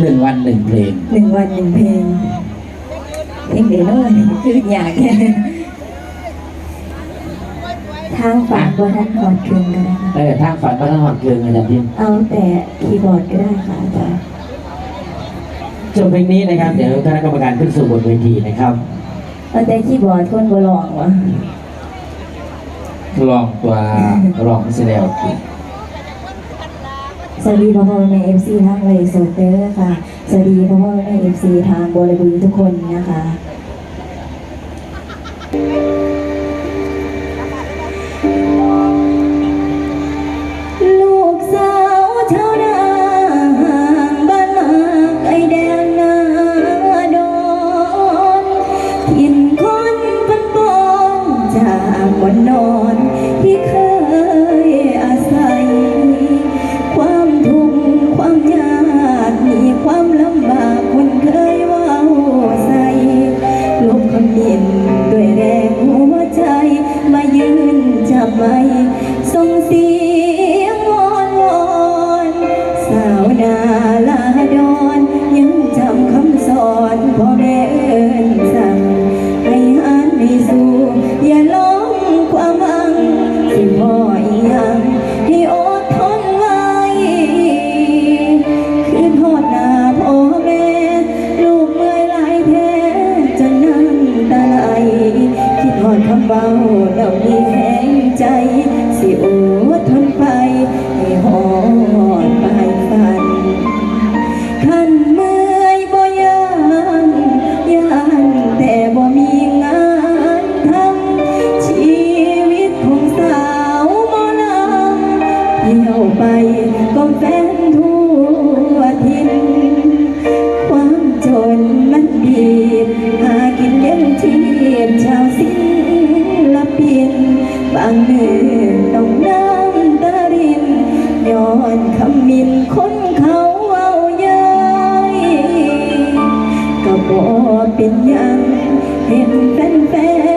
หนึ่งวันหนึ่งเพลง หนึ่งวันหนึ่งเพลงเพลงเดี๋ยวเลยคืออยากแค่ทางฝั่งบนท่านหอดคืนก็ได้ค่ะเออทางฝันพระนครเคืองอาจารย์พิมพ์เอาแต่คีย์บอร์ดก็ได้ค่ะอาจารย์จบเพลงนี้นะครับ เดี๋ยวคณะกรรมการขึ้นสู่บนเวทีนะครับเอาแต่คีย์บอร์ดคนบ่ลองวะ ลองตัวลองเสียแล้ว สวัสดีพ่อพ่อแม่เอฟซีทางเลยโซเตอร์ค่ะ สวัสดีพ่อพ่อแม่เอฟซีทางบริบูรทุกคนนะคะลูกสาวชาวน อางเดินต้องน้ำตารินย้อนคำมินคนเขาเอาเย้ยก็บ่เป็นยังเห็นแฟน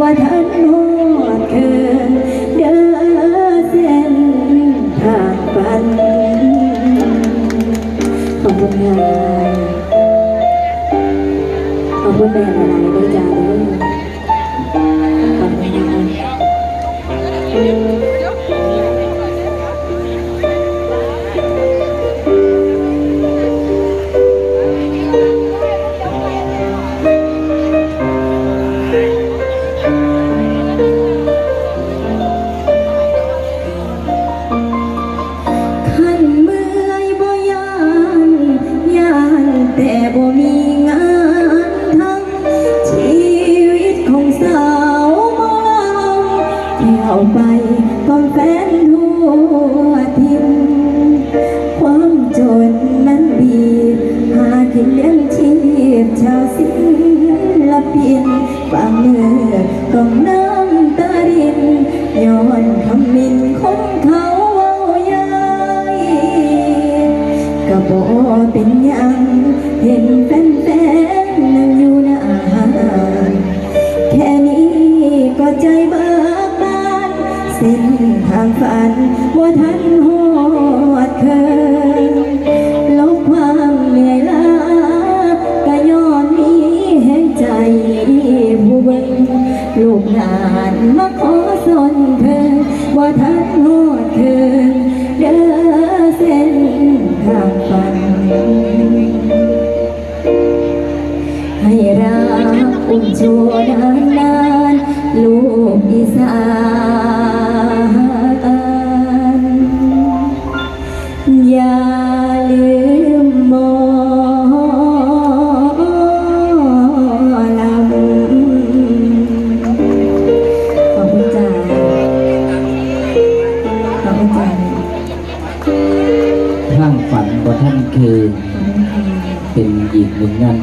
ว่าท่าน ที่ยวไปก็แฟนทั่วทินความจนนั้นบีบหากินเลี้ยงชีพชาวศิลปินบามื่อต้องน้ำตารินย้อนคำมินของเขาเอาย้ยก็บ่เป็นยังเห็นแฟน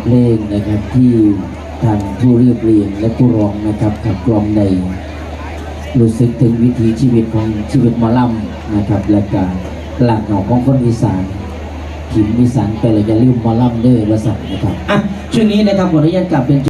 เพลงนะครับที่ทางผู้เรียบเรียงและผู้ร้องนะครับขับกลองในรู้สึกถึงวิถีชีวิตของชีวิตมอลำนะครับ และการหลักเหงาของคนอีสานขิมอีสานไปเลยอย่าลืมมอลำเด้อละสักนะครับอะช่วงนี้นะครับขออนุญาตกลับเป็น